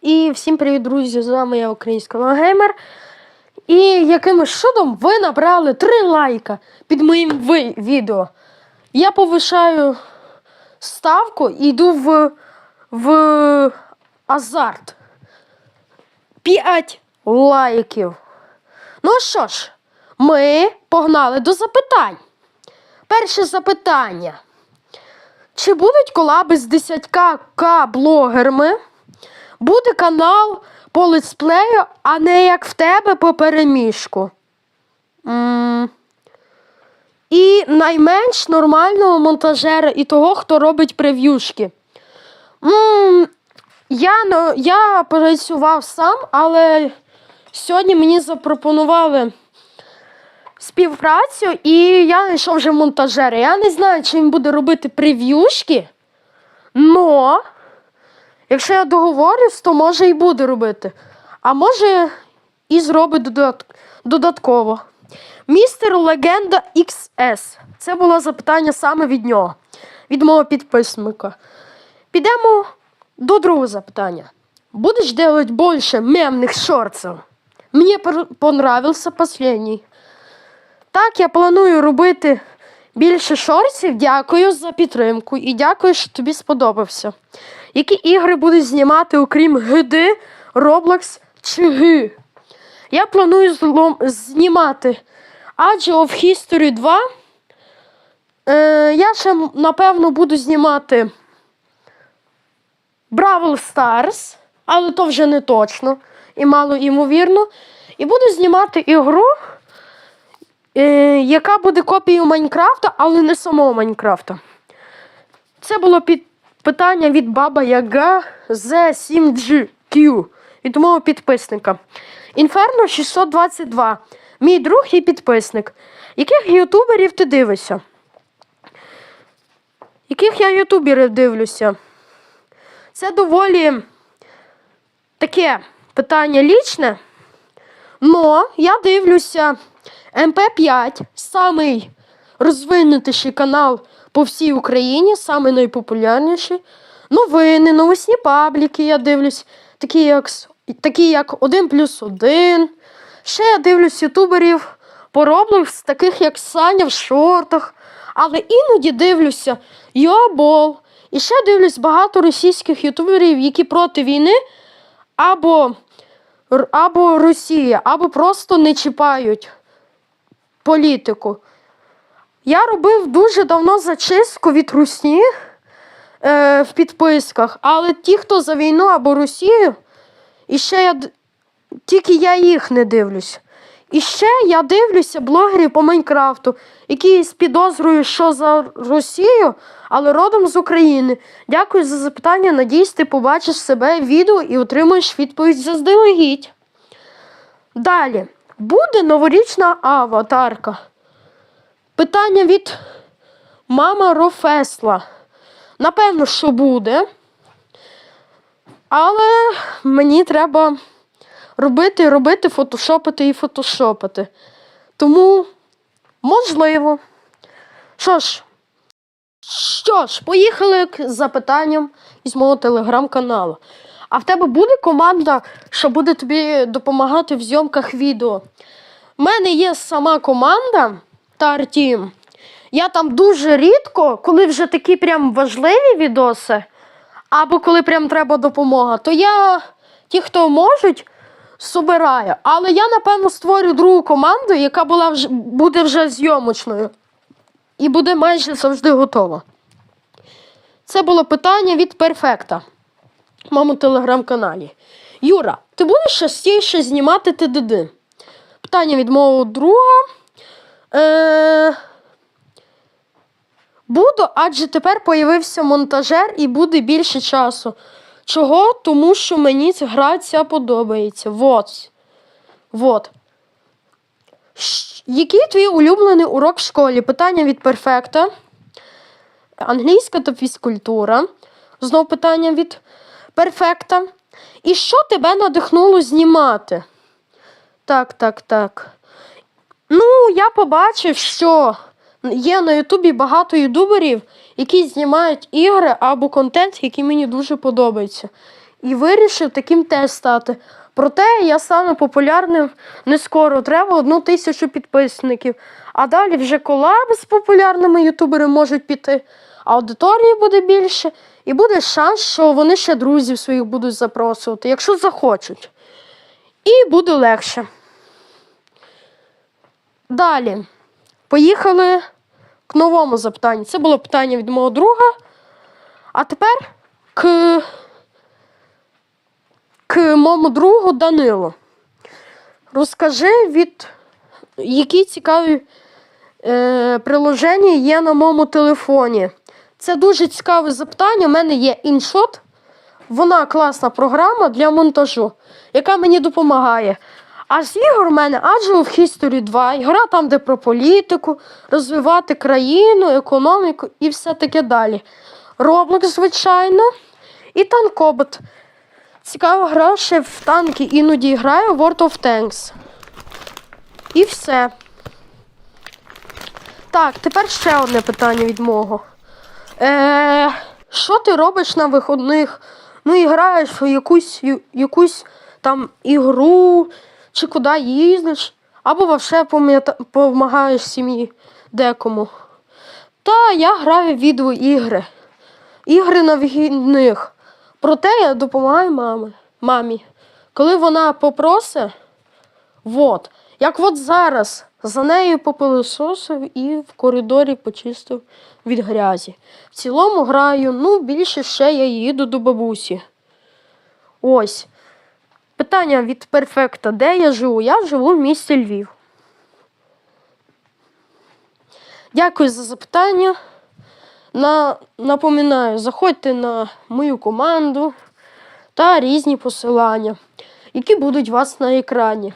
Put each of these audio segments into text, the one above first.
І всім привіт, друзі! З вами я Українська Геймер. І якимось чудом ви набрали 3 лайка під моїм відео. Я повишаю ставку і йду в, в азарт. 5 лайків. Ну що ж, ми погнали до запитань. Перше запитання. Чи будуть колаби з 10к блогерами? Буде канал по летсплею, а не як в тебе по переміжку. м І найменш нормального монтажера і того, хто робить прев'юшки. м Я, ну, я працював сам, але сьогодні мені запропонували співпрацю, і я знайшов вже монтажера. Я не знаю, чи він буде робити прев'юшки, но якщо я договорюсь, то може і буде робити. А може і зробить додат- додатково. Містер Легенда XS. Це було запитання саме від нього, від мого підписника. Підемо до другого запитання. Будеш делать більше мемних шорців? Мені понравився последній. Так, я планую робити більше шорців. Дякую за підтримку і дякую, що тобі сподобався. Які ігри будеш знімати, окрім ГД, Roblox чи Г? Я планую злом- знімати Age of History 2. Е, я ще, напевно, буду знімати Бравл Stars, але то вже не точно і мало ймовірно. І буду знімати ігру, е, яка буде копією Майнкрафта, але не самого Майнкрафта. Це було під питання від баба Яга Z7GQ від мого підписника. Інферно 622. Мій друг і підписник. Яких ютуберів ти дивишся? Яких я ютуберів дивлюся? Це доволі таке питання лічне. Но я дивлюся МП5, самий розвинутіший канал по всій Україні, самий найпопулярніший. Новини, новосні пабліки я дивлюсь, такі як, такі як 1 плюс 1. Ще я дивлюсь ютуберів по Roblox, таких як Саня в шортах. Але іноді дивлюся Йобол. І ще дивлюсь багато російських ютуберів, які проти війни або, або Росія, або просто не чіпають політику. Я робив дуже давно зачистку від русні е, в підписках, але ті, хто за війну або Росію, і ще я тільки я їх не дивлюсь. І ще я дивлюся блогерів по Майнкрафту, які з підозрою, що за Росію, але родом з України. Дякую за запитання. Надіюсь, ти побачиш себе відео і отримаєш відповідь заздалегідь. Далі. Буде новорічна аватарка. Питання від мама Рофесла. Напевно, що буде. Але мені треба робити, робити, фотошопити і фотошопити. Тому можливо. Що ж, що ж, поїхали к запитанням із мого телеграм-каналу. А в тебе буде команда, що буде тобі допомагати в зйомках відео? У мене є сама команда Team. Я там дуже рідко, коли вже такі прям важливі відоси, або коли прям треба допомога, то я ті, хто можуть, собираю. Але я, напевно, створю другу команду, яка була вже, буде вже зйомочною. І буде майже завжди готова. Це було питання від перфекта моєму телеграм-каналі. Юра, ти будеш частіше знімати ТДД? Питання від мого друга. Е... Буду, адже тепер появився монтажер і буде більше часу. Чого? Тому що мені гра ця подобається. Вот. Вот. Який твій улюблений урок в школі? Питання від перфекта. Англійська та фізкультура. Знов питання від перфекта. І що тебе надихнуло знімати? Так, так, так. Ну, я побачив, що є на Ютубі багато ютуберів, які знімають ігри або контент, який мені дуже подобається. і вирішив таким теж стати. Проте я стану популярним не скоро, треба одну тисячу підписників. А далі вже колаби з популярними ютуберами можуть піти, аудиторії буде більше, і буде шанс, що вони ще друзів своїх будуть запрошувати, якщо захочуть. І буде легше. Далі. Поїхали к новому запитанню. Це було питання від мого друга. А тепер к, к моєму другу Данилу. Розкажи, від які цікаві е, приложення є на моєму телефоні. Це дуже цікаве запитання. У мене є іншот. Вона класна програма для монтажу, яка мені допомагає. А з ігор у мене Agile в History 2, ігра там, де про політику, розвивати країну, економіку і все таке далі. Roblox, звичайно, і Танкобот. Цікава гра ще в танки іноді граю World of Tanks. І все. Так, тепер ще одне питання від мого. Е, що ти робиш на виходних? Ну і граєш в якусь, якусь там ігру, чи куди їздиш, або вообще допомагаєш сім'ї декому. Та я граю в відеоігри. Ігри на вихідних. Проте я допомагаю мамі. мамі. Коли вона попросить, вот. Як от зараз за нею попилисосив і в коридорі почистив від грязі. В цілому граю, ну, більше ще я їду до бабусі. Ось. Питання від перфекта. Де я живу? Я живу в місті Львів. Дякую за запитання. На, напоминаю, заходьте на мою команду та різні посилання, які будуть у вас на екрані.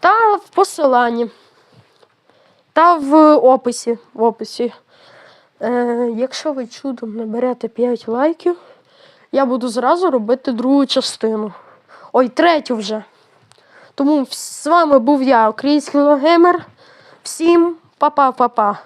Та в посиланні. Та в описі. В описі. Е, якщо ви чудом наберете 5 лайків, я буду зразу робити другу частину. Ой, третю вже. Тому з вами був я, український логеймер. Всім па-па-па-па.